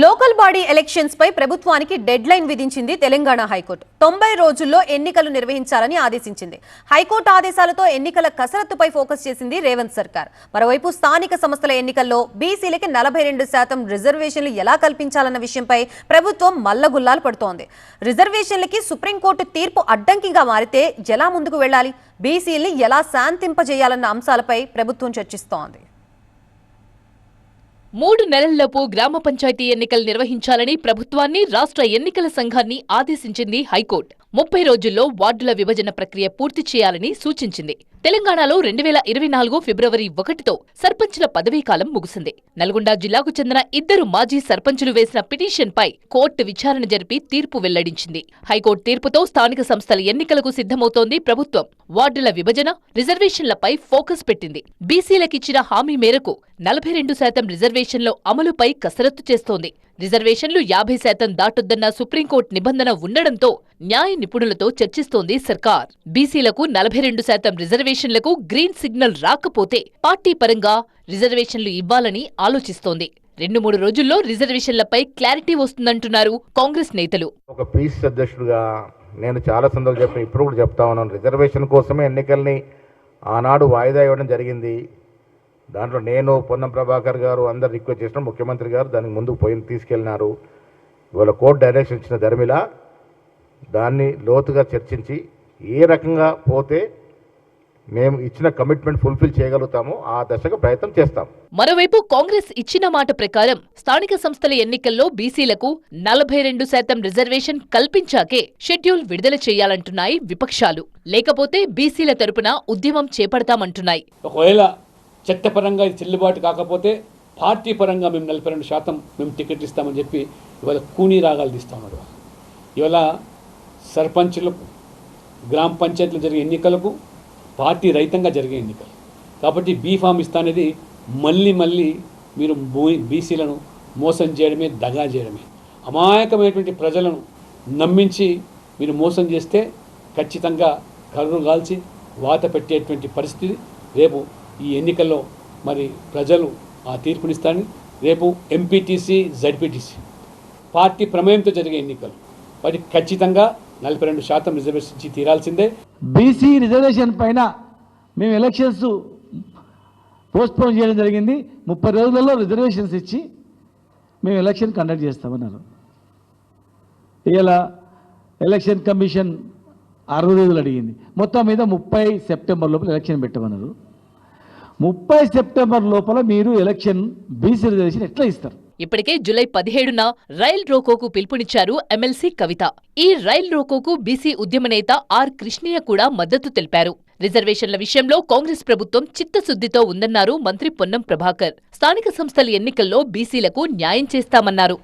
Local body elections పై ప్రభుత్వానికి dead line విధించింది Telangana high court. తొంభై రోజుల్లో ఎన్నికలు నిర్వహించాలని ఆదేశించింది. హైకోర్టు ఆదేశాలతో ఎన్నికల కసరత్తుపై ఫోకస్ చేసింది రేవంత్ సర్కార్. మరోవైపు స్థానిక సంస్థల ఎన్నికల్లో బీసీలకి నలభై రెండు శాతం రిజర్వేషన్లు ఎలా కల్పించాలన్న విషయంపై ప్రభుత్వం మల్లగుల్లాలు పడుతోంది. రిజర్వేషన్లకి సుప్రీంకోర్టు తీర్పు అడ్డంకిగా మారితే ఎలా ముందుకు వెళ్ళాలి? బీసీల్ని ఎలా శాంతింపజేయాలన్న అంశాలపై ప్రభుత్వం చర్చిస్తోంది. మూడు నెలల్లోపు గ్రామ పంచాయతీ ఎన్నికలు నిర్వహించాలని ప్రభుత్వాన్ని రాష్ట్ర ఎన్నికల సంఘాన్ని ఆదేశించింది హైకోర్టు. ముప్పై రోజుల్లో వార్డుల విభజన ప్రక్రియ పూర్తి చేయాలని సూచించింది. తెలంగాణలో రెండు వేల ఇరవై నాలుగు ఫిబ్రవరి ఒకటితో సర్పంచుల పదవీకాలం ముగిసింది. నల్గొండ జిల్లాకు చెందిన ఇద్దరు మాజీ సర్పంచులు వేసిన పిటిషన్పై కోర్టు విచారణ జరిపి తీర్పు వెల్లడించింది. హైకోర్టు తీర్పుతో స్థానిక సంస్థల ఎన్నికలకు సిద్ధమవుతోంది ప్రభుత్వం. వార్డుల విభజన రిజర్వేషన్లపై ఫోకస్ పెట్టింది. బీసీలకిచ్చిన హామీ మేరకు నలభై రెండు శాతం రిజర్వేషన్ల అమలుపై కసరత్తు చేస్తోంది. రిజర్వేషన్లు యాభై శాతం దాటొద్దన్న సుప్రీంకోర్టు నిబంధన ఉండడంతో న్యాయ నిపుణులతో చర్చిస్తోంది సర్కార్. బీసీలకు నలభై రెండు శాతం రిజర్వేషన్లకు గ్రీన్ సిగ్నల్ రాకపోతే పార్టీ పరంగా రిజర్వేషన్లు ఇవ్వాలని ఆలోచిస్తోంది. రెండు మూడు రోజుల్లో రిజర్వేషన్లపై క్లారిటీ వస్తుందంటున్నారు కాంగ్రెస్ నేతలు. ఒక పీస్ అధ్యక్షుడిగా నేను చాలా సందర్భాలు చెప్పి ఇప్పుడు కూడా చెప్తా ఉన్నాను రిజర్వేషన్ కోసమే ఎన్నికల్ని ఆనాడు వాయిదా ఇవ్వడం జరిగింది. దాంట్లో నేను పొన్నం ప్రభాకర్ గారు అందరు రిక్వెస్ట్ చేసిన. ముఖ్యమంత్రి గారు దానికి ముందుకు పోయి తీసుకెళ్ళినారు. ఇవాళ కోర్టు డైరెక్షన్ ఇచ్చిన ధర్మిల దాన్ని లోతుగా చర్చించి ఏ రకంగా పోతే మేము ఇచ్చిన కమిట్మెంట్ ఫుల్ఫిల్ చేయగలుగుతామో ఆ దశగా ప్రయత్నం చేస్తాం. మరోవైపు కాంగ్రెస్ ఇచ్చిన మాట ప్రకారం స్థానిక సంస్థల ఎన్నికల్లో బీసీలకు నలభై రెండు శాతం రిజర్వేషన్ కల్పించాకే షెడ్యూల్ విడుదల చేయాలంటున్నాయి విపక్షాలు. లేకపోతే బీసీల తరపున ఉద్యమం చేపడతామంటున్నాయి. ఒకవేళ చట్టపరంగా ఇది చెల్లుబాటు కాకపోతే పార్టీ పరంగా మేము నలభై రెండు శాతం మేము టికెట్ ఇస్తామని చెప్పి ఇవాళ కూనీ రాగాలు తీస్తా ఉన్నాడు ఇవాళ సర్పంచులకు గ్రామ పంచాయతీలు జరిగే ఎన్నికలకు పార్టీ రహితంగా జరిగే ఎన్నికలు. కాబట్టి బీ ఫామ్ ఇస్తా అనేది మళ్ళీ మళ్ళీ మీరు బీసీలను మోసం చేయడమే దగా చేయడమే. అమాయకమైనటువంటి ప్రజలను నమ్మించి మీరు మోసం చేస్తే ఖచ్చితంగా కర్రు కాల్చి వాత పెట్టేటువంటి పరిస్థితి రేపు ఈ ఎన్నికల్లో మరి ప్రజలు ఆ తీర్పునిస్తారని రేపు ఎంపీటీసీ జడ్పీటీసీ పార్టీ ప్రమేయంతో జరిగే ఎన్నికలు. వాటికి ఖచ్చితంగా నలభై రెండు శాతం రిజర్వేషన్ ఇచ్చి తీరాల్సిందే. బీసీ రిజర్వేషన్ పైన మేము ఎలక్షన్స్ పోస్ట్పోన్ చేయడం జరిగింది. ముప్పై రోజులలో రిజర్వేషన్స్ ఇచ్చి మేము ఎలక్షన్ కండక్ట్ చేస్తామన్నారు. ఇలా ఎలక్షన్ కమిషన్ అరవై రోజులు అడిగింది. మొత్తం మీద ముప్పై సెప్టెంబర్ లోపల ఎలక్షన్ పెట్టమన్నారు. ముప్పై సెప్టెంబర్ లోపల మీరు ఎలక్షన్ బీసీ రిజర్వేషన్ ఎట్లా ఇస్తారు? ఇప్పటికే జులై పదిహేడున రైల్ రోకోకు పిలుపునిచ్చారు ఎమ్మెల్సీ కవిత. ఈ రైల్ రోకోకు బీసీ ఉద్యమ నేత ఆర్ కృష్ణయ్య కూడా మద్దతు తెలిపారు. రిజర్వేషన్ల విషయంలో కాంగ్రెస్ ప్రభుత్వం చిత్తశుద్దితో ఉందన్నారు మంత్రి పొన్నం ప్రభాకర్. స్థానిక సంస్థల ఎన్నికల్లో బీసీలకు న్యాయం చేస్తామన్నారు.